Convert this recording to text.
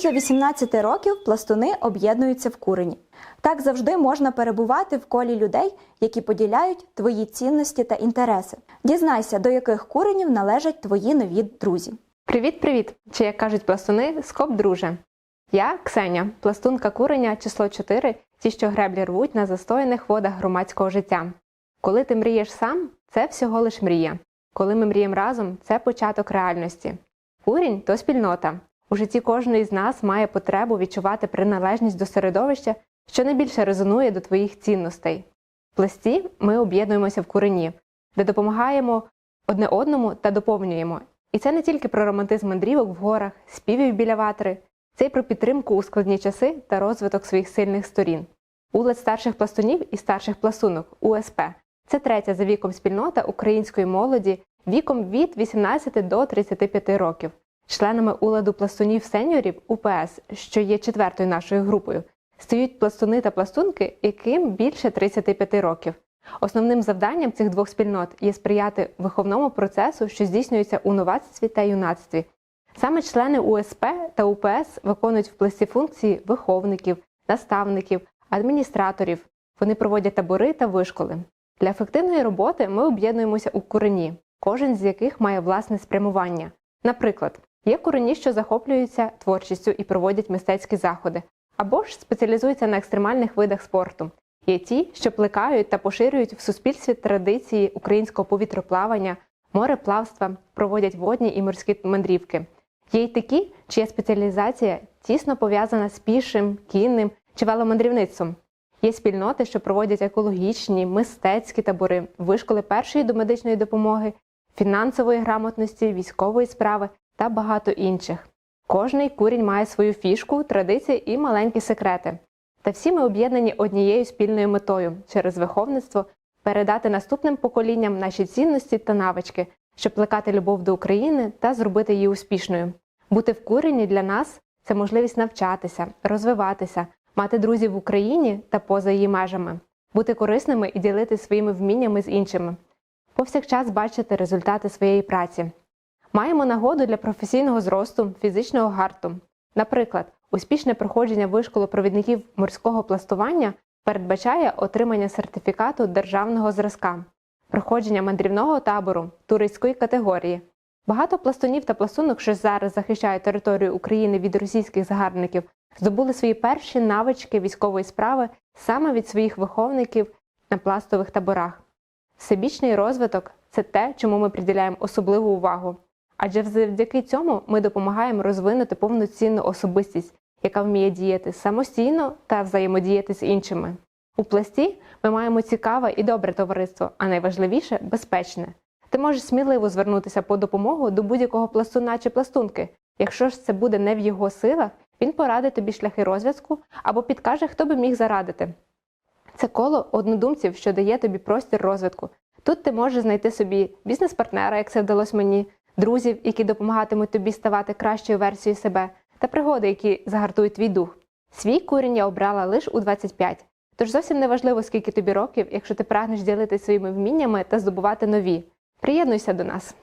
Після 18 років пластуни об'єднуються в курені. Так завжди можна перебувати в колі людей, які поділяють твої цінності та інтереси. Дізнайся, до яких куренів належать твої нові друзі. Привіт-привіт! Чи як кажуть пластуни, скоп друже. Я Ксеня, пластунка куреня число 4, ті, що греблі рвуть на застояних водах громадського життя. Коли ти мрієш сам, це всього лиш мрія. Коли ми мріємо разом, це початок реальності. Курінь то спільнота. У житті кожної з нас має потребу відчувати приналежність до середовища, що найбільше резонує до твоїх цінностей. В пласті ми об'єднуємося в курені, де допомагаємо одне одному та доповнюємо. І це не тільки про романтизм мандрівок в горах, співів біля ватри, це й про підтримку у складні часи та розвиток своїх сильних сторін. Улад старших пластунів і старших пластунок УСП це третя за віком спільнота української молоді віком від 18 до 35 років. Членами уладу пластунів сеньорів УПС, що є четвертою нашою групою, стають пластуни та пластунки, яким більше 35 років. Основним завданням цих двох спільнот є сприяти виховному процесу, що здійснюється у новацтві та юнацтві. Саме члени УСП та УПС виконують в пласті функції виховників, наставників, адміністраторів. Вони проводять табори та вишколи. Для ефективної роботи ми об'єднуємося у курені, кожен з яких має власне спрямування. Наприклад, є курені, що захоплюються творчістю і проводять мистецькі заходи, або ж спеціалізуються на екстремальних видах спорту. Є ті, що плекають та поширюють в суспільстві традиції українського повітроплавання, мореплавства, проводять водні і морські мандрівки. Є й такі, чия спеціалізація тісно пов'язана з пішим, кінним чи веломандрівництвом. Є спільноти, що проводять екологічні, мистецькі табори, вишколи першої домедичної допомоги, фінансової грамотності, військової справи та багато інших. Кожний курінь має свою фішку, традиції і маленькі секрети. Та всі ми об'єднані однією спільною метою через виховництво передати наступним поколінням наші цінності та навички, щоб плекати любов до України та зробити її успішною. Бути в курені для нас це можливість навчатися, розвиватися, мати друзів в Україні та поза її межами, бути корисними і ділитися своїми вміннями з іншими, повсякчас бачити результати своєї праці. Маємо нагоду для професійного зросту, фізичного гарту. Наприклад, успішне проходження вишколу провідників морського пластування передбачає отримання сертифікату державного зразка, проходження мандрівного табору туристської категорії. Багато пластунів та пластунок, що зараз захищають територію України від російських загарбників, здобули свої перші навички військової справи саме від своїх виховників на пластових таборах. Всебічний розвиток це те, чому ми приділяємо особливу увагу. Адже завдяки цьому ми допомагаємо розвинути повноцінну особистість, яка вміє діяти самостійно та взаємодіяти з іншими. У пласті ми маємо цікаве і добре товариство, а найважливіше безпечне. Ти можеш сміливо звернутися по допомогу до будь-якого пластуна чи пластунки. Якщо ж це буде не в його силах, він порадить тобі шляхи розв'язку або підкаже, хто би міг зарадити. Це коло однодумців, що дає тобі простір розвитку. Тут ти можеш знайти собі бізнес-партнера, як це вдалося мені, друзів, які допомагатимуть тобі ставати кращою версією себе, та пригоди, які загартують твій дух. Свій курінь я обрала лише у 25. Тож зовсім не важливо, скільки тобі років, якщо ти прагнеш ділитися своїми вміннями та здобувати нові. Приєднуйся до нас!